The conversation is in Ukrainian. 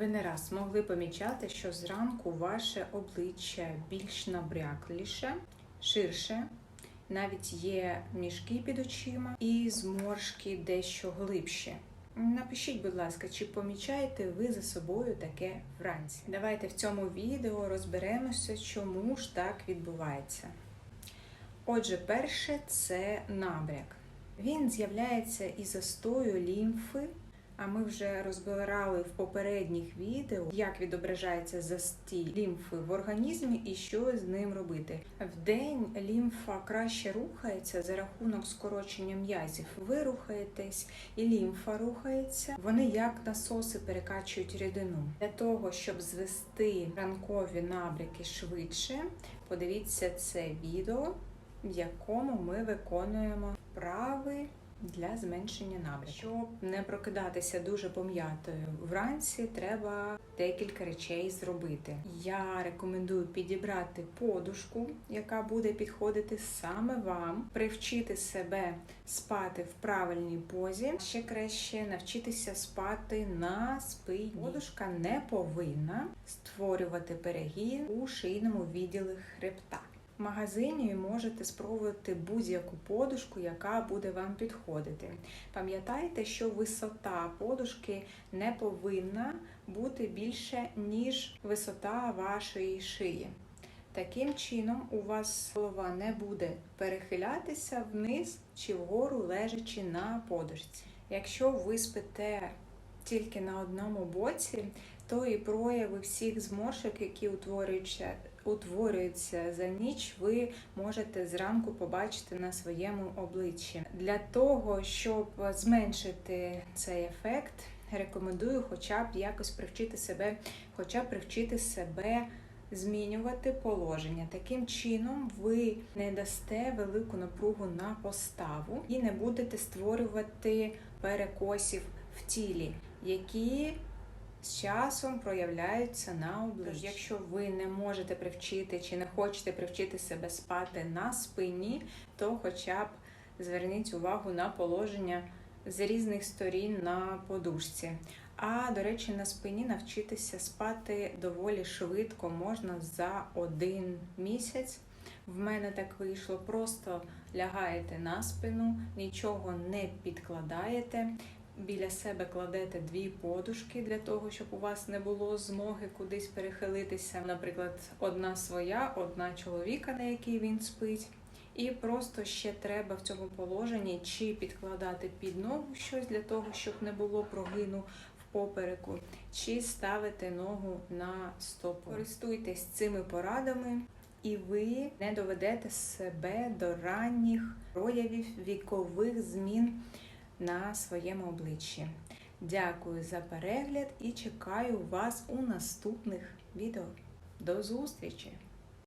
Ви не раз могли помічати, що зранку ваше обличчя більш набрякліше, ширше, навіть є мішки під очима і зморшки дещо глибші. Напишіть, будь ласка, чи помічаєте ви за собою таке вранці? Давайте в цьому відео розберемося, чому ж так відбувається. Отже, перше це набряк. Він з'являється із застою лімфи. А ми вже розбирали в попередніх відео, як відображається застій лімфи в організмі і що з ним робити. Вдень лімфа краще рухається за рахунок скорочення м'язів. Ви рухаєтесь, і лімфа рухається. Вони як насоси перекачують рідину. Для того, щоб звести ранкові набряки швидше, подивіться це відео, в якому ми виконуємо вправи для зменшення набряку. Щоб не прокидатися дуже пом'ятою вранці, треба декілька речей зробити. Я рекомендую підібрати подушку, яка буде підходити саме вам, привчити себе спати в правильній позі. Ще краще навчитися спати на спині. Подушка не повинна створювати перегін у шийному відділі хребта. В магазині можете спробувати будь-яку подушку, яка буде вам підходити. Пам'ятайте, що висота подушки не повинна бути більше, ніж висота вашої шиї. Таким чином, у вас голова не буде перехилятися вниз чи вгору, лежачи на подушці. Якщо ви спите тільки на одному боці, то і прояви всіх зморшок, які утворюються утворюється за ніч, ви можете зранку побачити на своєму обличчі. Для того, щоб зменшити цей ефект, рекомендую хоча б якось привчити себе, хоча б привчити себе. Змінювати положення. Таким чином, ви не дасте велику напругу на поставу і не будете створювати перекосів в тілі, які з часом проявляються на обличчі. Якщо ви не можете привчити чи не хочете привчити себе спати на спині, то хоча б зверніть увагу на положення з різних сторін на подушці. А, до речі, на спині навчитися спати доволі швидко можна за один місяць. В мене так вийшло, просто лягаєте на спину, нічого не підкладаєте біля себе кладете дві подушки для того, щоб у вас не було змоги кудись перехилитися. Наприклад, одна своя, одна чоловіка, на якій він спить. І просто ще треба в цьому положенні чи підкладати під ногу щось для того, щоб не було прогину в попереку, чи ставити ногу на стопу. Користуйтесь цими порадами. І ви не доведете себе до ранніх проявів вікових змін на своєму обличчі. Дякую за перегляд і чекаю вас у наступних відео. До зустрічі!